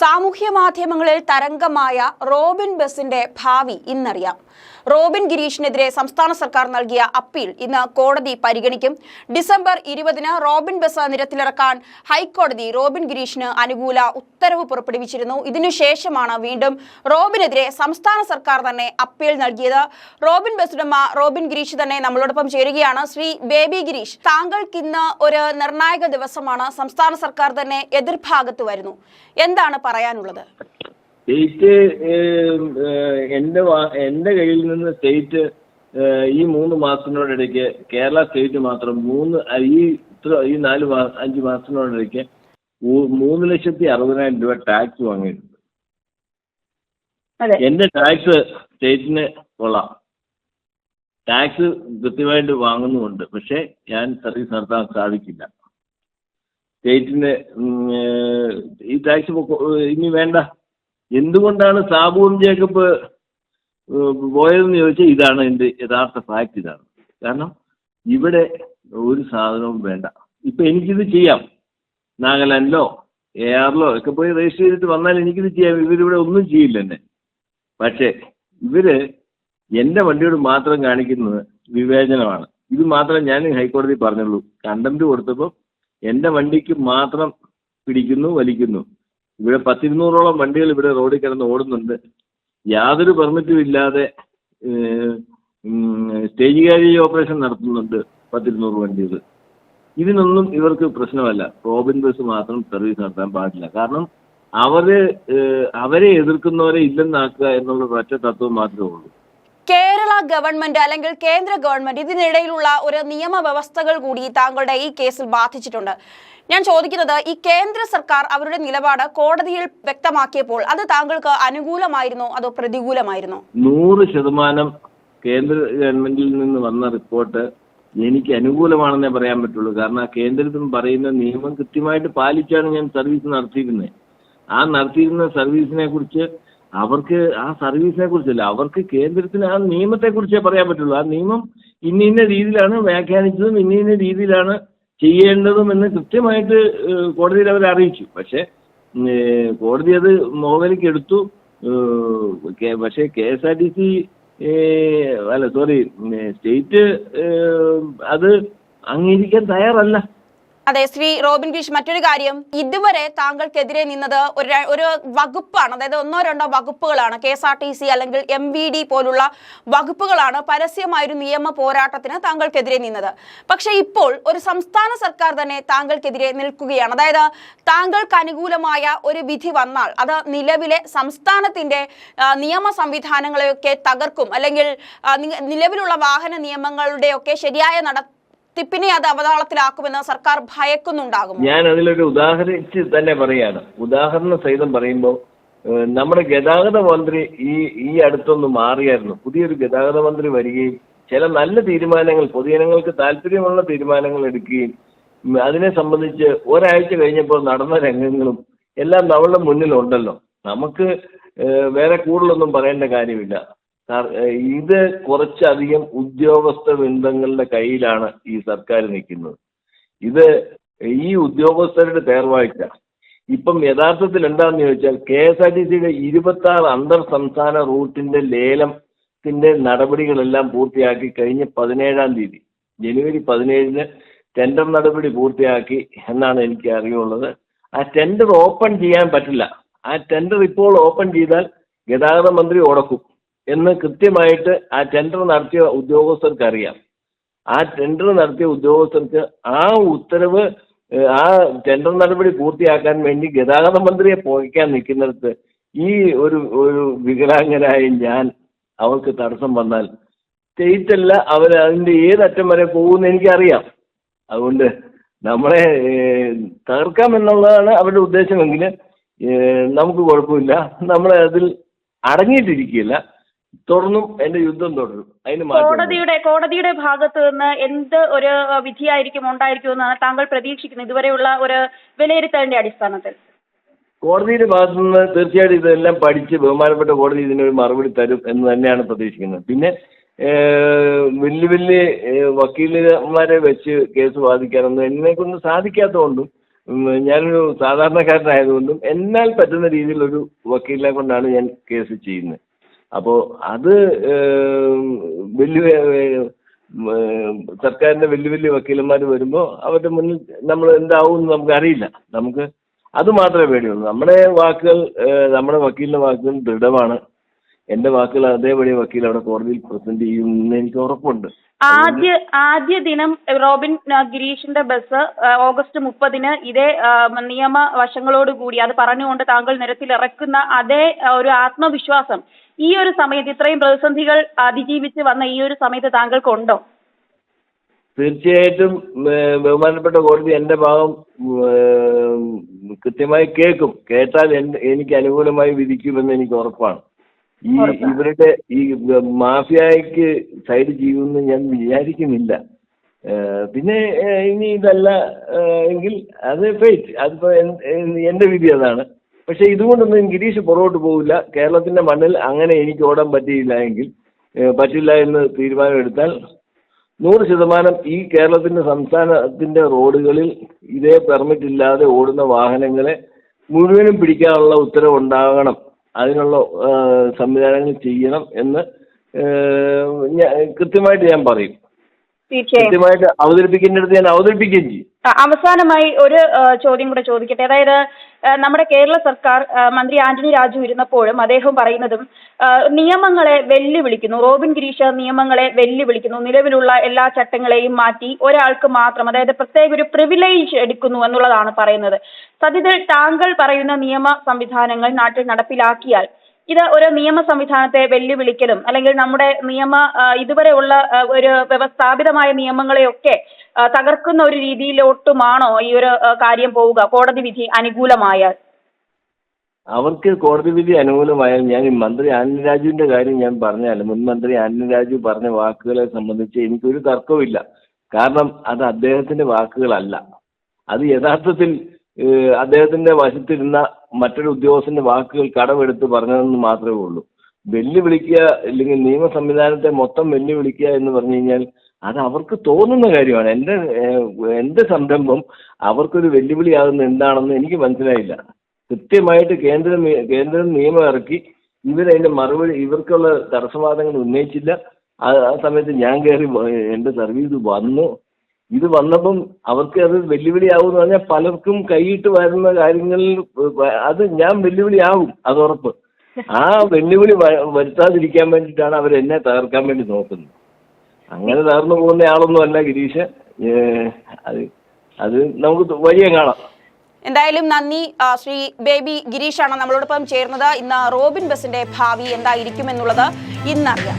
സാമൂഹ്യ മാധ്യമങ്ങളിൽ തരംഗമായ റോബിൻ ബസിന്റെ ഭാവി ഇന്നറിയാം. റോബിൻ ഗിരീഷിനെതിരെ സംസ്ഥാന സർക്കാർ നൽകിയ അപ്പീൽ ഇന്ന് കോടതി പരിഗണിക്കും. ഡിസംബർ ഇരുപതിന് റോബിൻ ബസ് നിരത്തിലിറക്കാൻ ഹൈക്കോടതി റോബിൻ ഗിരീഷിന് അനുകൂല ഉത്തരവ് പുറപ്പെടുവിച്ചിരുന്നു. ഇതിനുശേഷമാണ് വീണ്ടും റോബിനെതിരെ സംസ്ഥാന സർക്കാർ തന്നെ അപ്പീൽ നൽകിയത്. റോബിൻ ബസുടമ റോബിൻ ഗിരീഷ് തന്നെ നമ്മളോടൊപ്പം ചേരുകയാണ്. ശ്രീ ബേബി ഗിരീഷ് താങ്കൾക്ക് ഇന്ന് ഒരു നിർണായക ദിവസമാണ്. സംസ്ഥാന സർക്കാർ തന്നെ എതിർഭാഗത്ത് വരുന്നു. എന്താണ് പറയാനുള്ളത്? സ്റ്റേറ്റ് എന്റെ എന്റെ എന്റെ കയ്യിൽ നിന്ന് സ്റ്റേറ്റ് ഈ മൂന്ന് മാസത്തിനോടിടയ്ക്ക് കേരള സ്റ്റേറ്റ് മാത്രം മൂന്ന് ഈ ഇത്ര ഈ നാല് അഞ്ച് മാസത്തിനോടിടയ്ക്ക് മൂന്ന് ലക്ഷത്തി അറുപതിനായിരം രൂപ ടാക്സ് വാങ്ങിയിട്ടുണ്ട്. എന്റെ എന്റെ ടാക്സ് സ്റ്റേറ്റിന് കൊള്ളാം. ടാക്സ് കൃത്യമായിട്ട് വാങ്ങുന്നുമുണ്ട്. പക്ഷേ ഞാൻ സർവീസ് നടത്താൻ സാധിക്കില്ല. സ്റ്റേറ്റിന് ഈ ടാക്സ് ഇനി വേണ്ട. എന്തുകൊണ്ടാണ് സാബുവും ജേക്കബ് പോയതെന്ന് ചോദിച്ചാൽ ഇതാണ് എന്റെ യഥാർത്ഥ ഫാക്റ്റ് ഇതാണ്. കാരണം ഇവിടെ ഒരു സാധനവും വേണ്ട. ഇപ്പൊ എനിക്കിത് ചെയ്യാം. നാഗാലാൻഡിലോ എ ആറിലോ ഒക്കെ പോയി രജിസ്റ്റർ ചെയ്തിട്ട് വന്നാൽ എനിക്കിത് ചെയ്യാം. ഇവരിവിടെ ഒന്നും ചെയ്യില്ല എന്നെ. പക്ഷേ ഇവർ എന്റെ വണ്ടിയോട് മാത്രം കാണിക്കുന്നത് വിവേചനമാണ്. ഇത് മാത്രം ഞാൻ ഹൈക്കോടതി പറഞ്ഞുള്ളൂ. കണ്ടന്റ് കൊടുത്തപ്പോൾ എന്റെ വണ്ടിക്ക് മാത്രം പിടിക്കുന്നു വലിക്കുന്നു. ഇവിടെ പത്തിരുന്നൂറോളം വണ്ടികൾ ഇവിടെ റോഡിൽ കിടന്ന് ഓടുന്നുണ്ട്. യാതൊരു പെർമിറ്റും ഇല്ലാതെ സ്റ്റേജ് കാരേജ് ഓപ്പറേഷൻ നടത്തുന്നുണ്ട് പത്തിരുന്നൂറ് വണ്ടികൾ. ഇതിനൊന്നും ഇവർക്ക് പ്രശ്നമല്ല. റോബിൻ ബസ് മാത്രം സർവീസ് നടത്താൻ പാടില്ല. കാരണം അവർ അവരെ എതിർക്കുന്നവരെ ഇല്ലെന്നാക്കുക എന്നുള്ള ഒറ്റ തത്വം മാത്രമേ ഉള്ളൂ. കേരള ഗവൺമെന്റ് അല്ലെങ്കിൽ കേന്ദ്ര ഗവൺമെന്റ് ഇതിനിടയിലുള്ള ഒരു നിയമ വ്യവസ്ഥകൾ കൂടി താങ്കളുടെ ഈ കേസിൽ ബാധിച്ചിട്ടുണ്ട്. ഞാൻ ചോദിക്കുന്നത് ഈ കേന്ദ്ര സർക്കാർ അവരുടെ നിലപാട് കോടതിയിൽ വ്യക്തമാക്കിയപ്പോൾ അത് താങ്കൾക്ക് അനുകൂലമായിരുന്നോ? അതോ പ്രതികൂലമായിരുന്നോ? നൂറ് ശതമാനം കേന്ദ്ര ഗവൺമെന്റിൽ നിന്ന് വന്ന റിപ്പോർട്ട് എനിക്ക് അനുകൂലമാണെന്നേ പറയാൻ പറ്റുള്ളൂ. കാരണം ആ കേന്ദ്രത്തിൽ പറയുന്ന നിയമം കൃത്യമായിട്ട് പാലിച്ചാണ് ഞാൻ സർവീസ് നടത്തിയിരുന്നത്. ആ നടത്തിയിരുന്ന സർവീസിനെ കുറിച്ച് അവർക്ക് ആ സർവീസിനെ കുറിച്ചല്ല അവർക്ക് കേന്ദ്രത്തിന് ആ നിയമത്തെ കുറിച്ചേ പറയാൻ പറ്റുള്ളൂ. ആ നിയമം ഇന്ന ഇന്ന രീതിയിലാണ് വ്യാഖ്യാനിച്ചതും ഇന്ന ഇന്ന രീതിയിലാണ് ചെയ്യേണ്ടതും എന്ന് കൃത്യമായിട്ട് കോടതിയിൽ അവർ അറിയിച്ചു. പക്ഷേ കോടതി അത് കെ- പക്ഷേ K S R T C അല്ല സോറി സ്റ്റേറ്റ് അത് അംഗീകരിക്കാൻ തയ്യാറല്ല. അതെ ശ്രീ റോബിൻ ബീഷ് മറ്റൊരു കാര്യം. ഇതുവരെ താങ്കൾക്കെതിരെ നിന്നത് ഒരു ഒരു വകുപ്പാണ്. അതായത് ഒന്നോ രണ്ടോ വകുപ്പുകളാണ്. K S R T C അല്ലെങ്കിൽ എം വി ഡി പോലുള്ള വകുപ്പുകളാണ് പരസ്യമായൊരു നിയമ പോരാട്ടത്തിന് താങ്കൾക്കെതിരെ നിന്നത്. പക്ഷെ ഇപ്പോൾ ഒരു സംസ്ഥാന സർക്കാർ തന്നെ താങ്കൾക്കെതിരെ നിൽക്കുകയാണ്. അതായത് താങ്കൾക്ക് അനുകൂലമായ ഒരു വിധി വന്നാൽ അത് നിലവിലെ സംസ്ഥാനത്തിന്റെ നിയമ സംവിധാനങ്ങളെയൊക്കെ തകർക്കും. അല്ലെങ്കിൽ നിലവിലുള്ള വാഹന നിയമങ്ങളുടെയൊക്കെ ശരിയായ നട ടിപ്പിനെ അത് അവതാളത്തിലാക്കുമെന്ന് സർക്കാർ ഭയക്കുന്നുണ്ടാകും ഞാൻ അതിലൊരു ഉദാഹരിച്ച് തന്നെ പറയാണ് ഉദാഹരണ സഹിതം പറയുമ്പോൾ നമ്മുടെ ഗതാഗത മന്ത്രി ഈ ഈ അടുത്തൊന്ന് മാറിയായിരുന്നു. പുതിയൊരു ഗതാഗത മന്ത്രി വരികയും ചില നല്ല തീരുമാനങ്ങൾ പൊതുജനങ്ങൾക്ക് താല്പര്യമുള്ള തീരുമാനങ്ങൾ എടുക്കുകയും അതിനെ സംബന്ധിച്ച് ഒരാഴ്ച കഴിഞ്ഞപ്പോൾ നടന്ന രംഗങ്ങളും എല്ലാം നമ്മളുടെ മുന്നിലുണ്ടല്ലോ. നമുക്ക് വേറെ കൂടുതലൊന്നും പറയേണ്ട കാര്യമില്ല. ഇത് കുറച്ചധികം ഉദ്യോഗസ്ഥ വൃന്ദങ്ങളുടെ കയ്യിലാണ് ഈ സർക്കാർ നിൽക്കുന്നത്. ഇത് ഈ ഉദ്യോഗസ്ഥരുടെ തേർവാഴ്ച. ഇപ്പം യഥാർത്ഥത്തിൽ എന്താണെന്ന് ചോദിച്ചാൽ കെ എസ് ആർ ടി സിയുടെ ഇരുപത്തി ആറ് അന്തർ സംസ്ഥാന റൂട്ടിന്റെ ലേലത്തിന്റെ നടപടികളെല്ലാം പൂർത്തിയാക്കി കഴിഞ്ഞ പതിനേഴാം തീയതി. ജനുവരി പതിനേഴിന് ടെൻഡർ നടപടി പൂർത്തിയാക്കി എന്നാണ് എനിക്ക് അറിയുള്ളത് ആ ടെൻഡർ ഓപ്പൺ ചെയ്യാൻ പറ്റില്ല. ആ ടെൻഡർ ഇപ്പോൾ ഓപ്പൺ ചെയ്താൽ ഗതാഗത മന്ത്രി ഉടക്കും എന്ന് കൃത്യമായിട്ട് ആ ടെൻഡർ നടത്തിയ ഉദ്യോഗസ്ഥർക്ക് അറിയാം ആ ടെൻഡർ നടത്തിയ ഉദ്യോഗസ്ഥർക്ക് ആ ഉത്തരവ് ആ ടെൻഡർ നടപടി പൂർത്തിയാക്കാൻ വേണ്ടി ഗതാഗത മന്ത്രിയെ പോയിക്കാൻ നിൽക്കുന്നിടത്ത് ഈ ഒരു ഒരു വികലാംഗനായ ഞാൻ അവർക്ക് തടസ്സം വന്നാൽ സ്റ്റേറ്റ് അല്ല അവർ അതിന്റെ ഏതറ്റം വരെ പോകുമെന്ന് എനിക്കറിയാം. അതുകൊണ്ട് നമ്മളെ തകർക്കാം എന്നുള്ളതാണ് അവരുടെ ഉദ്ദേശമെങ്കിൽ നമുക്ക് കുഴപ്പമില്ല. നമ്മളെ അതിൽ അടങ്ങിയിട്ടിരിക്കില്ല തുടർന്നും എന്റെ യുദ്ധം തുടരും. അതിന് കോടതിയുടെ കോടതിയുടെ ഭാഗത്ത് നിന്ന് എന്ത് ഒരു വിധിയായിരിക്കും ഉണ്ടായിരിക്കും എന്നാണ് താങ്കൾ പ്രതീക്ഷിക്കുന്നത് ഇതുവരെയുള്ള ഒരു വിലയിരുത്തലിന്റെ അടിസ്ഥാനത്തിൽ? കോടതിയുടെ ഭാഗത്തു നിന്ന് തീർച്ചയായിട്ടും ഇതെല്ലാം പഠിച്ച് ബഹുമാനപ്പെട്ട കോടതി ഇതിനൊരു മറുപടി തരും എന്ന് തന്നെയാണ് പ്രതീക്ഷിക്കുന്നത്. പിന്നെ വലിയ വലിയ വക്കീലന്മാരെ വെച്ച് കേസ് വാദിക്കാനൊന്നും എന്നെ കൊണ്ട് സാധിക്കാത്തതുകൊണ്ടും ഞാനൊരു സാധാരണക്കാരനായതുകൊണ്ടും എന്നാൽ പറ്റുന്ന രീതിയിലൊരു വക്കീലിനെ കൊണ്ടാണ് ഞാൻ കേസ് ചെയ്യുന്നത്. അപ്പോൾ അത് വലിയ സർക്കാരിന്റെ വലിയ വലിയ വക്കീലന്മാർ വരുമ്പോൾ അവരുടെ മുന്നിൽ നമ്മൾ എന്താവും എന്ന് നമുക്ക് അറിയില്ല. നമുക്ക് അത് മാത്രമേ പേടിയുള്ളൂ. നമ്മുടെ വാക്കുകൾ നമ്മുടെ വക്കീലിന്റെ വാക്കുകൾ ദൃഢമാണ്. എന്റെ വാക്കുകൾ അതേപടി വക്കീൽ അവിടെ കോടതിയിൽ പ്രസന്റ് ചെയ്യുമെന്ന് എനിക്ക് ഉറപ്പുണ്ട്. ആദ്യ ആദ്യ ദിനം റോബിൻ ഗിരീഷിന്റെ ബസ് ഓഗസ്റ്റ് മുപ്പതിന് ഇതേ നിയമ വശങ്ങളോടുകൂടി അത് പറഞ്ഞുകൊണ്ട് താങ്കൾ നിരത്തിൽ ഇറക്കുന്ന അതേ ഒരു ആത്മവിശ്വാസം ഈ ഒരു സമയത്ത് ഇത്രയും പ്രതിസന്ധികൾ അതിജീവിച്ച് വന്ന ഈ ഒരു സമയത്ത് താങ്കൾക്കുണ്ടോ? തീർച്ചയായിട്ടും ബഹുമാനപ്പെട്ട കോടതി എന്റെ ഭാഗം കൃത്യമായി കേൾക്കും. കേട്ടാൽ എനിക്ക് അനുകൂലമായി വിധിക്കുമെന്ന് എനിക്ക് ഉറപ്പാണ്. ഈ ഇവരുടെ ഈ മാഫിയായിക്ക് സൈഡ് ചെയ്യുമെന്ന് ഞാൻ വിചാരിക്കുന്നില്ല. പിന്നെ ഇനി ഇതല്ല എങ്കിൽ അത് ഫെയ്റ്റ് അതിപ്പോ എൻ- എൻ- എന്റെ വിധി അതാണ്. പക്ഷെ ഇതുകൊണ്ടൊന്നും ഗിരീഷ് പുറകോട്ട് പോകില്ല കേരളത്തിന്റെ മണ്ണിൽ അങ്ങനെ എനിക്ക് ഓടാൻ പറ്റിയില്ല എങ്കിൽ പറ്റില്ല എന്ന് തീരുമാനമെടുത്താൽ നൂറ് ശതമാനം ഈ കേരളത്തിന്റെ സംസ്ഥാനത്തിന്റെ റോഡുകളിൽ ഇതേ പെർമിറ്റ് ഇല്ലാതെ ഓടുന്ന വാഹനങ്ങളെ മുഴുവനും പിടിക്കാനുള്ള ഉത്തരവ് ഉണ്ടാകണം അതിനുള്ള സംവിധാനങ്ങൾ ചെയ്യണം എന്ന് ഞാൻ കൃത്യമായിട്ട് ഞാൻ പറയും. കൃത്യമായിട്ട് അവതരിപ്പിക്കേണ്ടടുത്ത് ഞാൻ അവതരിപ്പിക്കുകയും ചെയ്യും. അവസാനമായി ഒരു ചോദ്യം കൂടെ ചോദിക്കട്ടെ. അതായത് നമ്മുടെ കേരള സർക്കാർ മന്ത്രി ആന്റണി രാജു ഇരുന്നപ്പോഴും അദ്ദേഹം പറയുന്നതും നിയമങ്ങളെ വെല്ലുവിളിക്കുന്നു. റോബിൻ ഗിരീഷ് നിയമങ്ങളെ വെല്ലുവിളിക്കുന്നു. നിലവിലുള്ള എല്ലാ ചട്ടങ്ങളെയും മാറ്റി ഒരാൾക്ക് മാത്രം അതായത് പ്രത്യേക ഒരു പ്രിവിലേജ് എടുക്കുന്നു എന്നുള്ളതാണ് പറയുന്നത്. സത്യത്തിൽ താങ്കൾ പറയുന്ന നിയമ സംവിധാനങ്ങൾ നാട്ടിൽ നടപ്പിലാക്കിയാൽ ഇത് ഒരു നിയമ സംവിധാനത്തെ വെല്ലുവിളിക്കലും അല്ലെങ്കിൽ നമ്മുടെ നിയമ ഇതുവരെയുള്ള ഒരു വ്യവസ്ഥാപിതമായ നിയമങ്ങളെയൊക്കെ തകർക്കുന്ന ഒരു രീതിയിലോട്ടുമാണോ ഈ ഒരു കാര്യം പോവുക? കോടതി വിധി അനുകൂലമായാൽ. അവർക്ക് കോടതി വിധി അനുകൂലമായാൽ ഞാൻ മന്ത്രി ആനന്ദ് രാജുവിന്റെ കാര്യം ഞാൻ പറഞ്ഞാൽ മുൻ മന്ത്രി ആനന്ദ് രാജു പറഞ്ഞ വാക്കുകളെ സംബന്ധിച്ച് എനിക്കൊരു തർക്കവുമില്ല കാരണം അത് അദ്ദേഹത്തിന്റെ വാക്കുകളല്ല. അത് യഥാർത്ഥത്തിൽ അദ്ദേഹത്തിന്റെ വശത്തിരുന്ന മറ്റൊരു ഉദ്യോഗസ്ഥന്റെ വാക്കുകൾ കടമെടുത്ത് പറഞ്ഞതെന്ന് മാത്രമേ ഉള്ളൂ. വെല്ലുവിളിക്കുക അല്ലെങ്കിൽ നിയമ സംവിധാനത്തെ മൊത്തം വെല്ലുവിളിക്കുക എന്ന് പറഞ്ഞു കഴിഞ്ഞാൽ അത് അവർക്ക് തോന്നുന്ന കാര്യമാണ്. എന്റെ എന്റെ സംരംഭം അവർക്കൊരു വെല്ലുവിളിയാകുന്ന എന്താണെന്ന് എനിക്ക് മനസ്സിലായില്ല. കൃത്യമായിട്ട് കേന്ദ്രം കേന്ദ്രം നിയമം ഇറക്കി ഇവരതിന്റെ മറുപടി ഇവർക്കുള്ള തടസ്സവാദങ്ങൾ ഉന്നയിച്ചില്ല. ആ സമയത്ത് ഞാൻ കയറി എന്റെ സർവീസ് വന്നു. ഇത് വന്നപ്പം അവർക്ക് അത് വെല്ലുവിളിയാവും എന്ന് പറഞ്ഞാൽ പലർക്കും കൈയിട്ട് വരുന്ന കാര്യങ്ങളിൽ അത് ഞാൻ വെല്ലുവിളിയാവും അത് ഉറപ്പ് ആ വെല്ലുവിളി വരുത്താതിരിക്കാൻ വേണ്ടിയിട്ടാണ് അവർ എന്നെ തകർക്കാൻ വേണ്ടി നോക്കുന്നത്. അങ്ങനെ തകർന്നു പോകുന്ന ആളൊന്നും അല്ല ഗിരീഷ്. അത് അത് നമുക്ക് വഴിയെ കാണാം. എന്തായാലും നന്ദി. ശ്രീ ബേബി ഗിരീഷാണ് നമ്മളോടൊപ്പം ചേർന്നത്. ഇന്ന് റോബിൻ ബസിന്റെ ഭാവി എന്തായിരിക്കും എന്നുള്ളത് ഇന്നറിയാം.